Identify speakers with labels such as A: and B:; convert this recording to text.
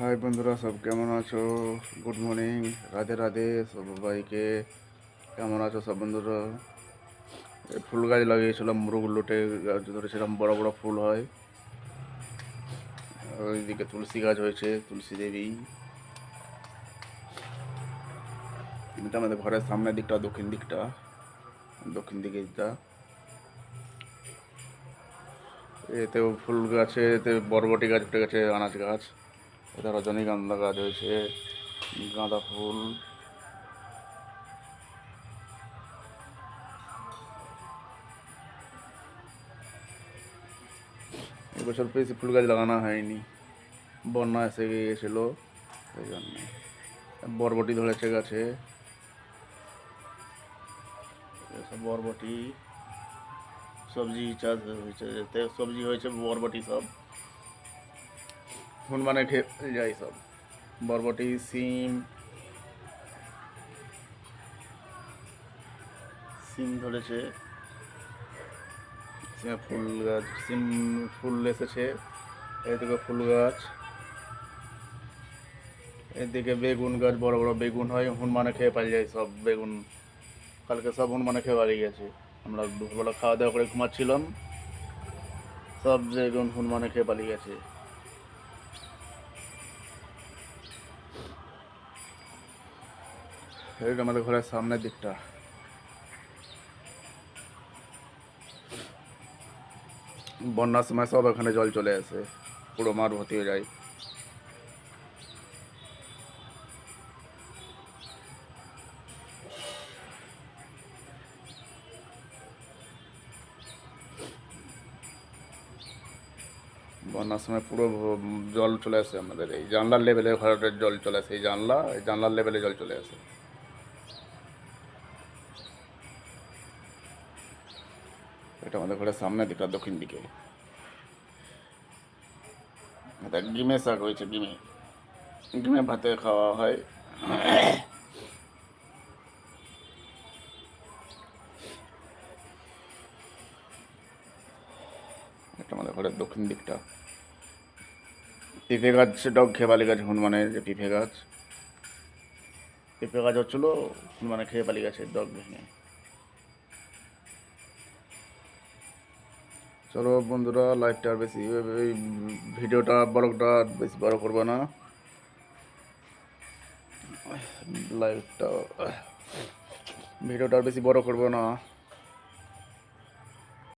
A: High বন্ধুরা, সব কেমন আছো? গুড মর্নিং রাধে রাধে সবাইকে কেমন আছো সব বন্ধুরা? ফুল গাছ লাগিয়েছিলাম মুরগুলোটে গাছ ধরেছিলাম, বড় বড় ফুল হয়। ওইদিকে তুলসী গাছ হয়েছে, তুলসী দেবী। এটা আমাদের ঘরের সামনের দিকটা, দক্ষিণ দিকটা, দক্ষিণ দিকে দিকটা। এতে ফুল গাছে, এতে বরবটি গাছ উঠে গেছে, আনাজ গাছ। এটা রজনীগন্ধা গাছ হয়েছে গাঁদা ফুল। এবছর বেশি ফুল গাছ লাগানো হয়নি, বন্যা এসে গিয়েছিল, সেই জন্য। বরবটি ধরেছে গাছে। বরবটি, সবজি চাষ হয়েছে, সবজি হয়েছে বরবটি সব। হনুমানে খেয়ে যায় সব। বরবটি সিম। সিম ধরেছে। ফুল গাছ সিম ফুল এসেছে। এদিকে ফুল গাছ। এদিকে বেগুন গাছ বড় বড় বেগুন হয় হনুমানে খেয়ে পালিয়ে যায় সব বেগুন। কালকে সব হনুমানে খেয়ে পালিয়ে গেছে। আমরা দুপুরবেলা খাওয়া দাওয়া করে ঘুমাচ্ছিলাম। সব বেগুন হনুমানে খেয়ে পালিয়ে গেছে। এইটা আমাদের ঘরের সামনের দিকটা। বন্যার সময় সব এখানে জল চলে আসে, পুরো মাঠ ভর্তি হয়ে যায়। বন্যার সময় পুরো জল চলে আসে আমাদের, এই জানলার লেভেলে ঘরের জল চলে আসে, এই জানলা, এই জানলার লেভেলে জল চলে আসে। এটা আমাদের ঘরের সামনের দিকটা দক্ষিণ দিকে। এটা ডিমে শাক হয়েছে ডিমে ডিমে ভাতে খাওয়া হয়। এটা আমাদের ঘরের দক্ষিণ দিকটা। পিঁপে গাছ, সেটাও খেবালি গাছ, হনুমানের যে পিঁপে গাছ। পেঁপে গাছ হচ্ছিল হনুমানে খেয়ে পালি গাছে ডগ ভেঙে চলো বন্ধুরা, লাইভটা আর বেশি ভিডিওটা বড়টা বেশি বড় করব না। লাইভটা, ভিডিওটা আর বেশি বড় করব না।